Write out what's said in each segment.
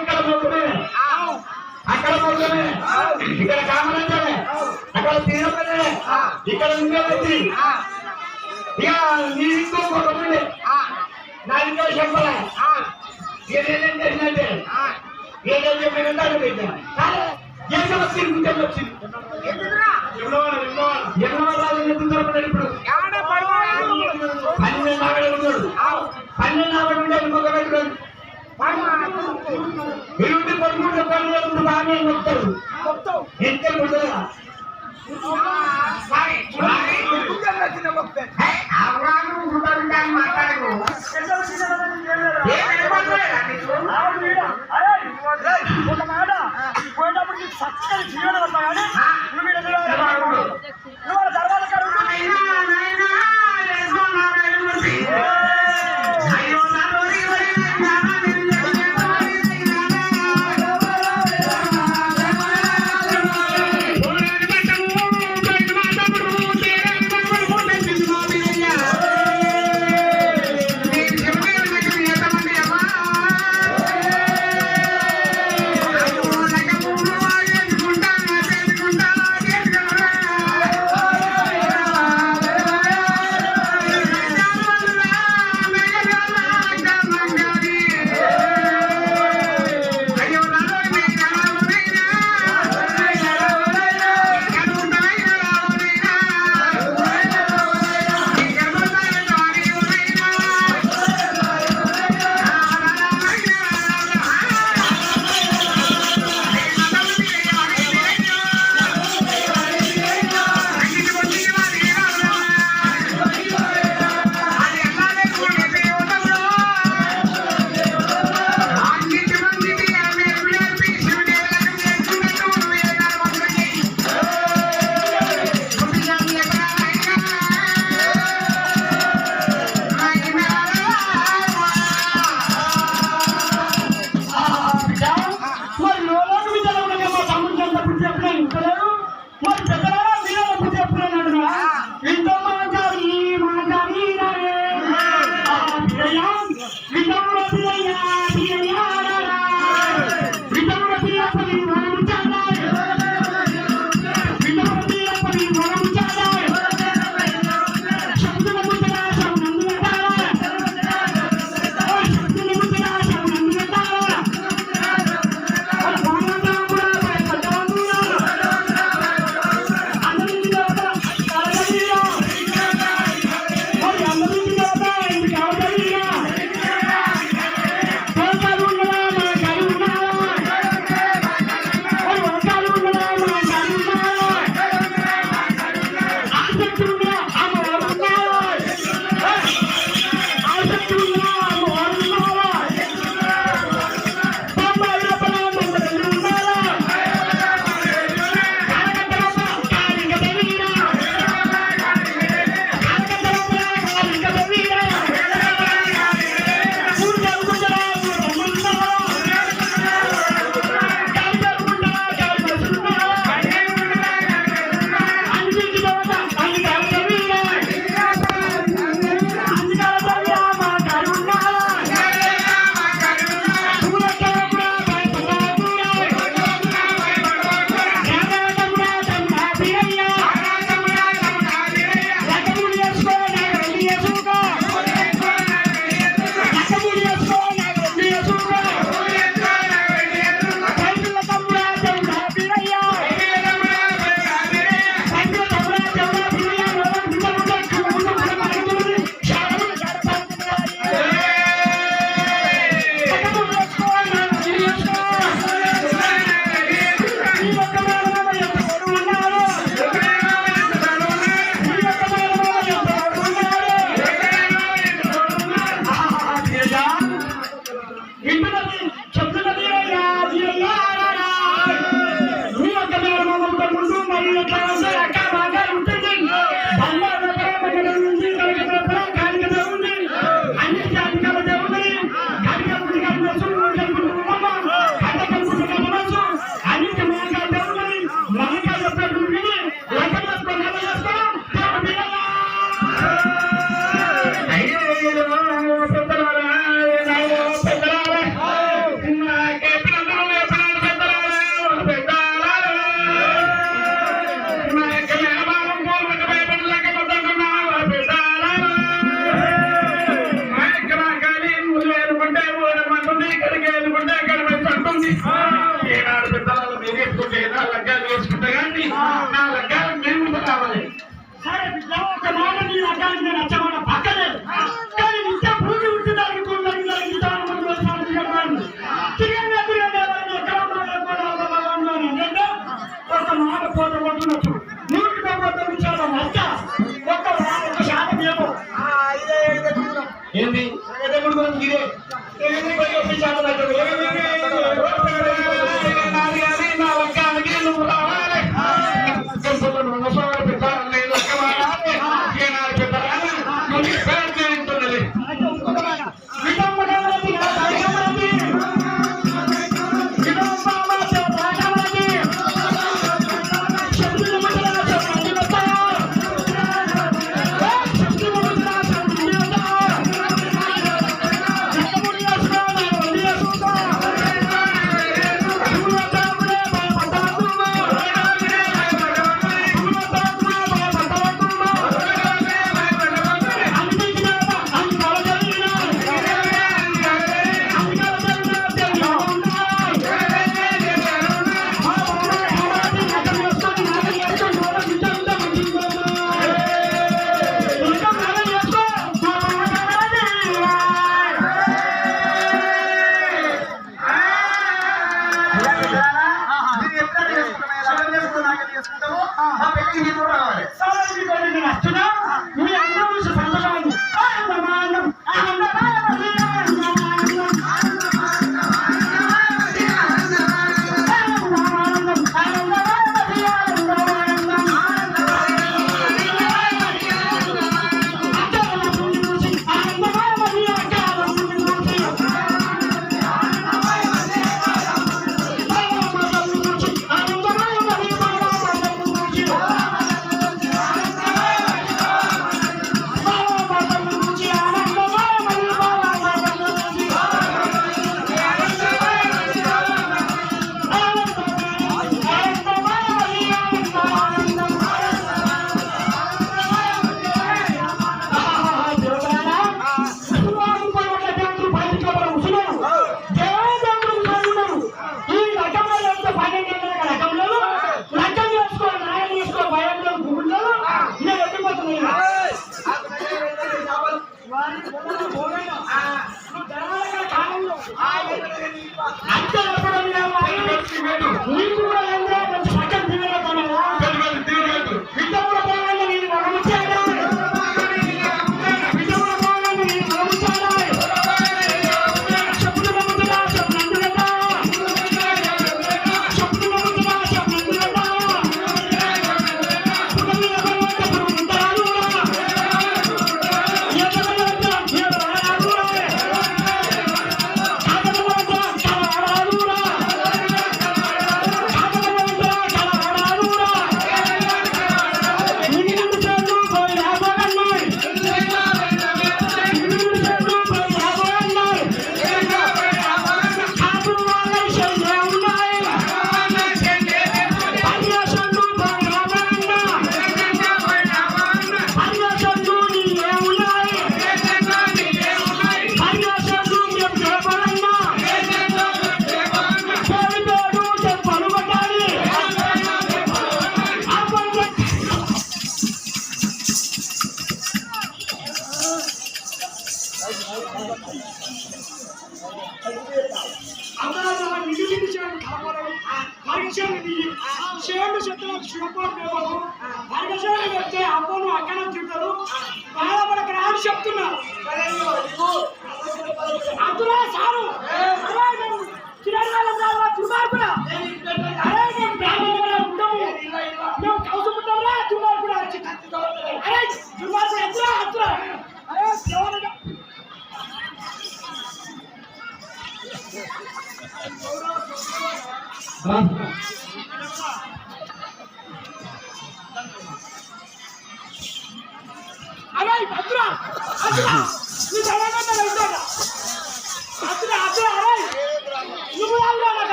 ఇక్కడ మొక్కమే అక్కడ ఇక్కడ కామలంటే అక్కడ తీరపడే ఇక్కడ ఉండే వ్యక్తి ఇక నీ ఇంకో మొక్కమే నా ఇంకో చెప్పలే. ఏదేం చేసినట్టే? ఏదో చెప్పినంటే అది ఎంత వచ్చింది. ఇంత వచ్చింది ఎవరో రాదు ఎందుకు దొరకలేదు ఇప్పుడు పన్నెండు నాగడే ఉన్నాడు. పన్నెండు నాగడు ఉంటే ఇంకొక పెట్టుకోండి ఎలుండి పదమూడు పనులు ఉంటే బాగానే మొత్తారు ఎంత ఒక మాట పోయేటప్పుడు నీకు చక్కని జీవన నువ్వు నువ్వు తర్వాత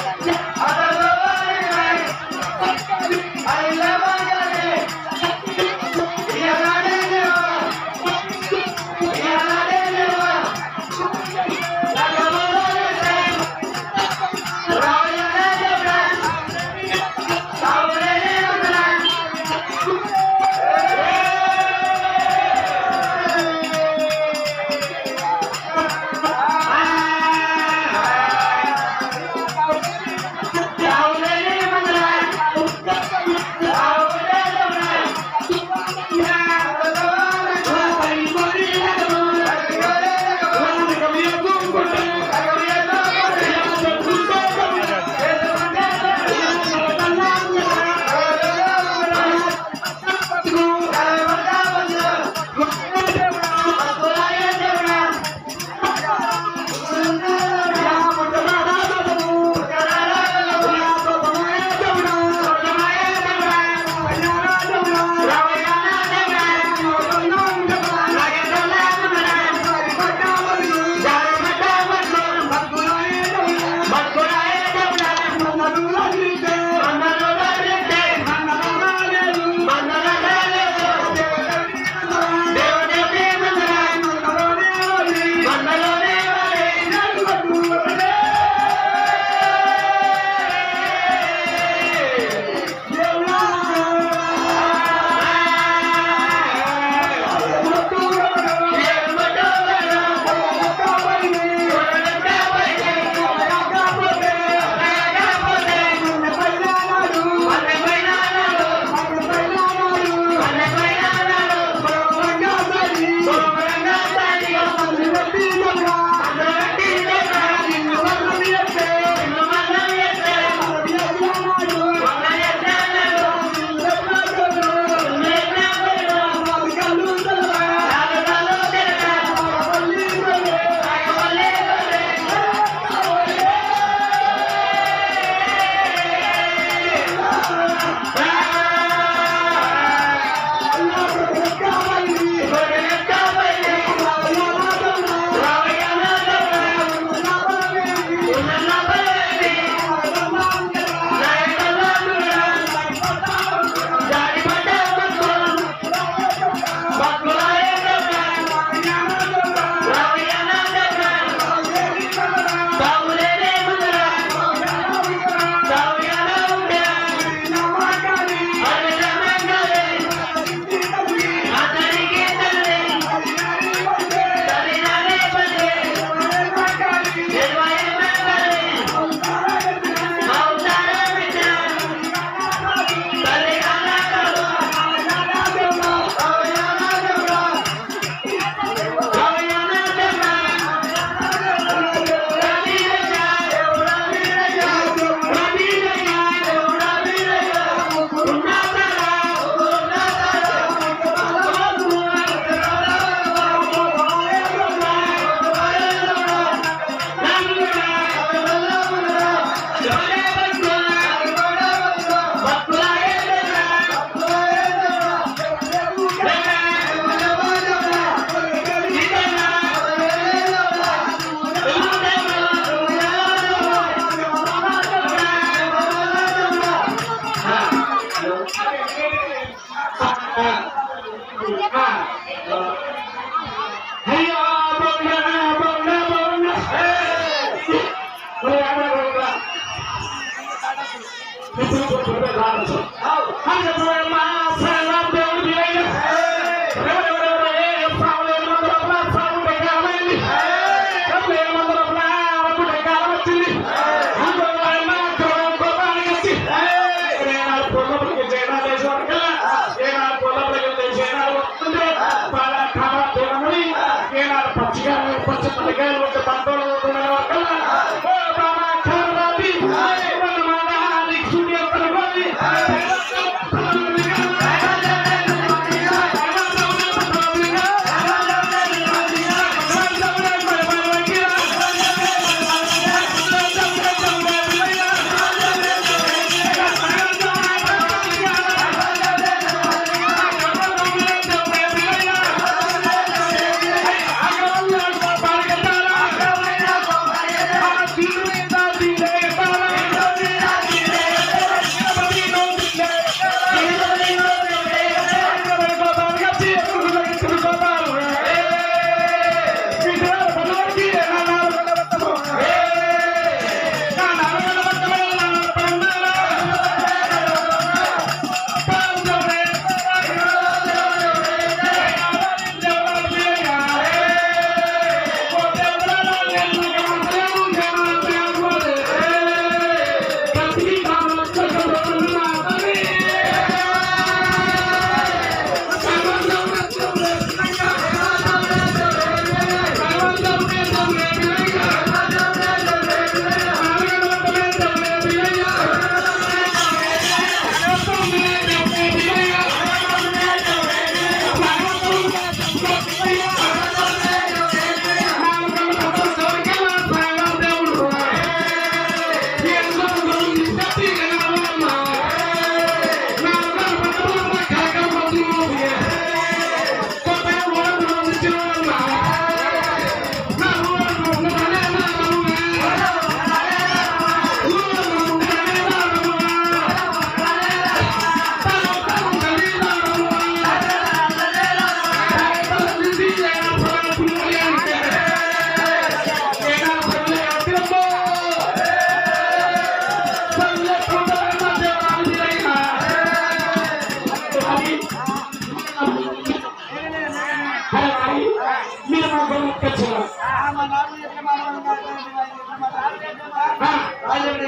Yeah.